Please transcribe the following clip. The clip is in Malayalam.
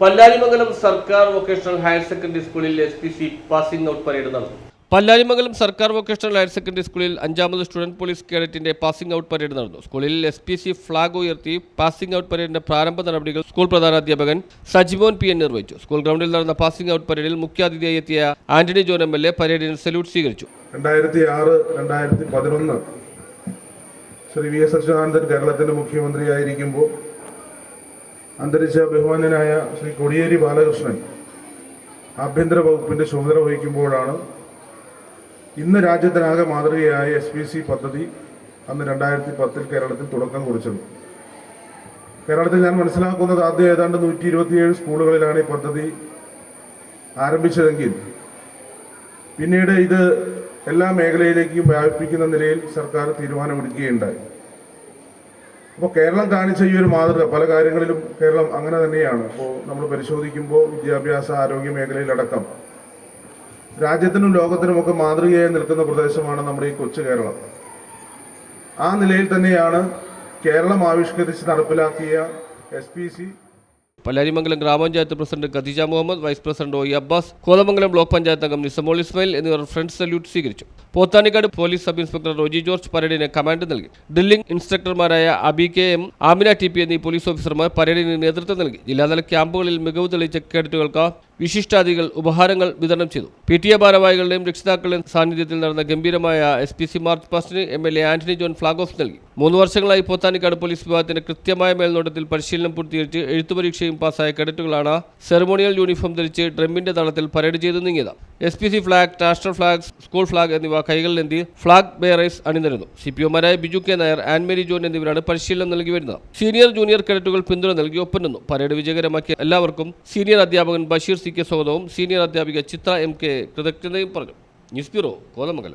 Pallarimangalam സർക്കാർ വൊക്കേഷണൽ ഹയർ സെക്കൻഡറി സ്കൂളിൽ S P C passing out parade നടന്നു. പല്ലാരിമംഗലം സർക്കാർ വൊക്കേഷണൽ ഹയർ സെക്കൻഡറി സ്കൂളിൽ അഞ്ചാമത് സ്റ്റുഡന്റ് പോലീസ് കേഡറ്റിന്റെ പാസിംഗ് ഔട്ട് പരേഡ് നടന്നു. സ്കൂളിൽ എസ് പി സി ഫ്ളാഗ് ഉയർത്തി പാസിംഗ് ഔട്ട് പരേഡിന്റെ പ്രാരംഭ നടപടികൾ സ്കൂൾ പ്രധാനാധ്യാപകൻ സജിമോൻ പി എൻ നിർവഹിച്ചു. സ്കൂൾ ഗ്രൗണ്ടിൽ നടന്ന പാസിംഗ് ഔട്ട് പരേഡിൽ മുഖ്യാതിഥിയായി എത്തിയ Antony John M L A പരേഡിന് salute സ്വീകരിച്ചു. രണ്ടായിരത്തി ആറ് രണ്ടായിരത്തി പതിനൊന്ന് ശ്രീ വി എസ് അച്യുതാനന്ദൻ കേരളത്തിന്റെ മുഖ്യമന്ത്രിയായിരിക്കുമ്പോൾ അന്തരിച്ച ബഹുമാനായ ശ്രീ കൊടിയേരി ബാലകൃഷ്ണൻ ആഭ്യന്തര വകുപ്പിന്റെ ചുമതല വഹിക്കുമ്പോഴാണ് ഇന്ന് രാജ്യത്തിനാകെ മാതൃകയായ എസ് പി സി പദ്ധതി അന്ന് രണ്ടായിരത്തി പത്തിൽ കേരളത്തിൽ തുടക്കം കുറിച്ചത്. കേരളത്തിൽ ഞാൻ മനസ്സിലാക്കുന്നത് ആദ്യം ഏതാണ്ട് നൂറ്റി ഇരുപത്തിയേഴ് സ്കൂളുകളിലാണ് ഈ പദ്ധതി ആരംഭിച്ചതെങ്കിൽ പിന്നീട് ഇത് എല്ലാ മേഖലയിലേക്കും വ്യാപിപ്പിക്കുന്ന നിലയിൽ സർക്കാർ തീരുമാനമെടുക്കുകയുണ്ടായി. അപ്പോൾ കേരളം കാണിച്ച ഈ ഒരു മാതൃക പല കാര്യങ്ങളിലും കേരളം അങ്ങനെ തന്നെയാണ്. അപ്പോൾ നമ്മൾ പരിശോധിക്കുമ്പോൾ വിദ്യാഭ്യാസ ആരോഗ്യ മേഖലയിലടക്കം രാജ്യത്തിനും ലോകത്തിനുമൊക്കെ മാതൃകയായി നിൽക്കുന്ന പ്രദേശമാണ് നമ്മുടെ ഈ കൊച്ചു കേരളം. ആ നിലയിൽ തന്നെയാണ് കേരളം ആവിഷ്കരിച്ച് നടപ്പിലാക്കിയ എസ് പല്ലാരിമംഗലം ഗ്രാമപഞ്ചായത്ത് president Khadeeja Muhammad vice president O Abbas Kothamangalam block panchayat അംഗം നിസമോൾ ഇസ്മായിൽ എന്നിവർ ഫ്രണ്ട് സല്യൂട്ട് സ്വീകരിച്ചു. Pothanicad police sub inspector Roji George പരേഡിന് command നൽകി. Drilling ഇൻസ്ട്രക്ടർമാരായ Abi K M Amina T P എന്നീ പോലീസ് ഓഫീസർമാർ പരേഡിന് നേതൃത്വം നൽകി. ജില്ലാതല ക്യാമ്പുകളിൽ മികവ് തെളിയിച്ച കേഡറ്റുകൾക്ക് വിശിഷ്ടാതികൾ ഉപഹാരങ്ങൾ വിതരണം ചെയ്തു. പി. ടി. എ ഭാരവാഹികളുടെയും രക്ഷിതാക്കളുടെയും സാന്നിധ്യത്തിൽ നടന്ന ഗംഭീരമായ S. P. C. March പാസ്റ്റിന് M. L. A. Antony John flag off നൽകി. മൂന്ന് വർഷങ്ങളായി പോത്താനിക്കാട് പോലീസ് വിഭാഗത്തിന്റെ കൃത്യമായ മേൽനോട്ടത്തിൽ പരിശീലനം പൂർത്തീകരിച്ച് എഴുത്തു പരീക്ഷയും പാസ്സായ കേഡറ്റുകളാണ് സെറമോണിയൽ യൂണിഫോം ധരിച്ച് ഡ്രമ്മിന്റെ തളത്തിൽ പരേഡ് ചെയ്ത് നീങ്ങിയത്. S P C flag national flag school flag എന്നിവ കൈകളിലെന്തി ഫ്ളാഗ് ബെയറേഴ്സ് അണിനിരുന്നു. C P ഒമാരായ Biju K Nair and Annmary John എന്നിവരാണ് പരിശീലനം നൽകി വരുന്നത്. സീനിയർ ജൂനിയർ കേഡറ്റുകൾ പിന്തുണ നൽകി ഒപ്പം പരേഡ് വിജയകരമാക്കിയ എല്ലാവർക്കും സീനിയർ അധ്യാപകൻ ബഷീർ സി കെ സ്വാഗതവും. സീനിയർ അധ്യാപിക ചിത്ര എം കെ കൃതജ്ഞതയും പറഞ്ഞു. News bureau Kothamangalam.